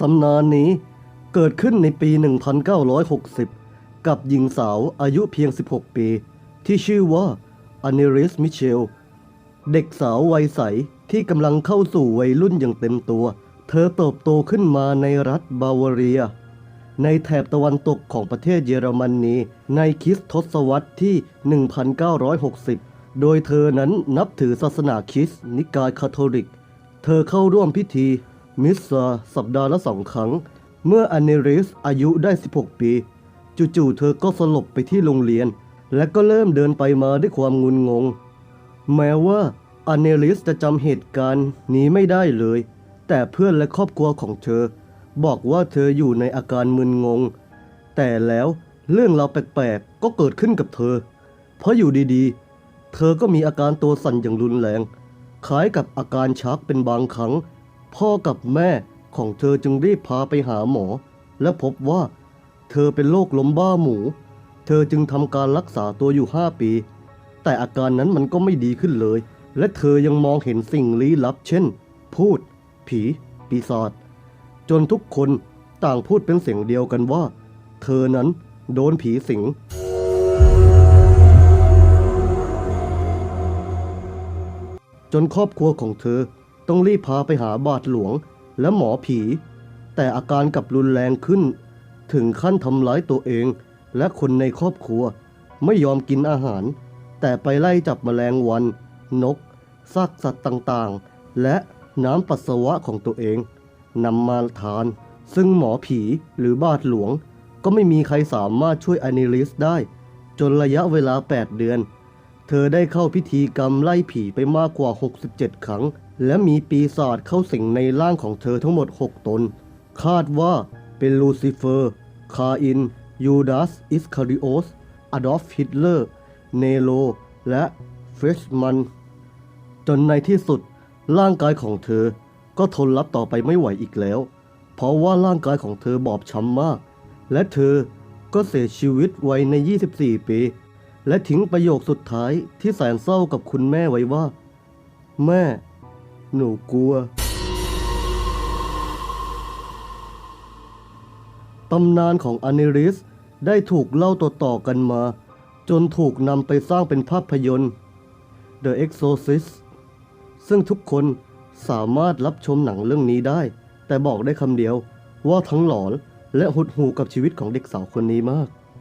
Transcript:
ตำนานนี้เกิดขึ้นในปี 1960 กับหญิงสาวอายุเพียง 16 ปี ที่ชื่อว่าอ n นริสมิเชล เด็กสาววัยใสที่กำลังเข้าสู่วัยรุ่นอย่างเต็มตัว เธอเติบโตขึ้นมาในรัฐบาวาเรีย ในแถบตะวันตกของประเทศเยอรมนีในคริสต์ทศวรรษที่ 1960 โดยเธอนั้นนับถือศาสนาคริสต์นิกายคาทอลิก เธอเข้าร่วมพิธี มิสซาสัปดาห์ละสองครั้ง เมื่ออเนริสอายุได้ 16 ปี จู่ๆเธอก็สลบไปที่โรงเรียน และก็เริ่มเดินไปมาด้วยความงุนงง แม้ว่าอเนลิสจะจำเหตุการณ์นี้ไม่ได้เลย แต่เพื่อนและครอบครัวของเธอ บอกว่าเธออยู่ในอาการมึนงง แต่แล้วเรื่องราวแปลกๆก็เกิดขึ้นกับเธอ เพราะอยู่ดีๆ เธอก็มีอาการตัวสั่นอย่างรุนแรง คล้ายกับอาการชักเป็นบางครั้ง พ่อกับแม่ของเธอจึงรีบพาไปหาหมอ และพบว่า เธอเป็นโรคลมบ้าหมู เธอจึงทำการรักษาตัวอยู่ 5 ปี แต่อาการนั้นมันก็ไม่ดีขึ้นเลย และเธอยังมองเห็นสิ่งลี้ลับ เช่น พูด ผี ปีศาจจนทุกคนต่างพูดเป็นเสียงเดียวกันว่า เธอนั้นโดนผีสิงจนครอบครัวของเธอ ต้องรีบพาไปหาบาทหลวงและหมอผี แต่อาการกลับรุนแรงขึ้น ถึงขั้นทำร้ายตัวเองและคนในครอบครัว ไม่ยอมกินอาหาร แต่ไปไล่จับแมลงวัน นกซากสัตว์ต่างๆ และน้ำปัสสาวะของตัวเองนำมาทาน ซึ่งหมอผีหรือบาทหลวง ก็ไม่มีใครสามารถช่วยอนิลิสได้ จนระยะเวลา 8 เดือน เธอได้เข้าพิธีกรรมไล่ผีไปมากกว่า 67 ครั้ง และมีปีศาจเข้าสิงในร่างของเธอทั้งหมด 6 ตน คาดว่าเป็นลูซิเฟอร์ คาอิน ยูดาส อิสคาริโอส อดอล์ฟ ฮิตเลอร์ เนโรและเฟรชมัน จนในที่สุดร่างกายของเธอก็ทนรับต่อไปไม่ไหวอีกแล้ว เพราะว่าร่างกายของเธอบอบช้ำมาก และเธอก็เสียชีวิตไว้ใน 24 ปี และทิ้งประโยคสุดท้ายที่แสนเศร้ากับคุณแม่ไว้ว่า แม่ หนูกลัว ตำนานของอนิริสได้ถูกเล่าต่อๆกันมา จนถูกนำไปสร้างเป็นภาพยนตร์ The Exorcist ซึ่งทุกคนสามารถรับชมหนังเรื่องนี้ได้ แต่บอกได้คำเดียวว่าทั้งหลอนและหดหูกับชีวิตของเด็กสาวคนนี้มาก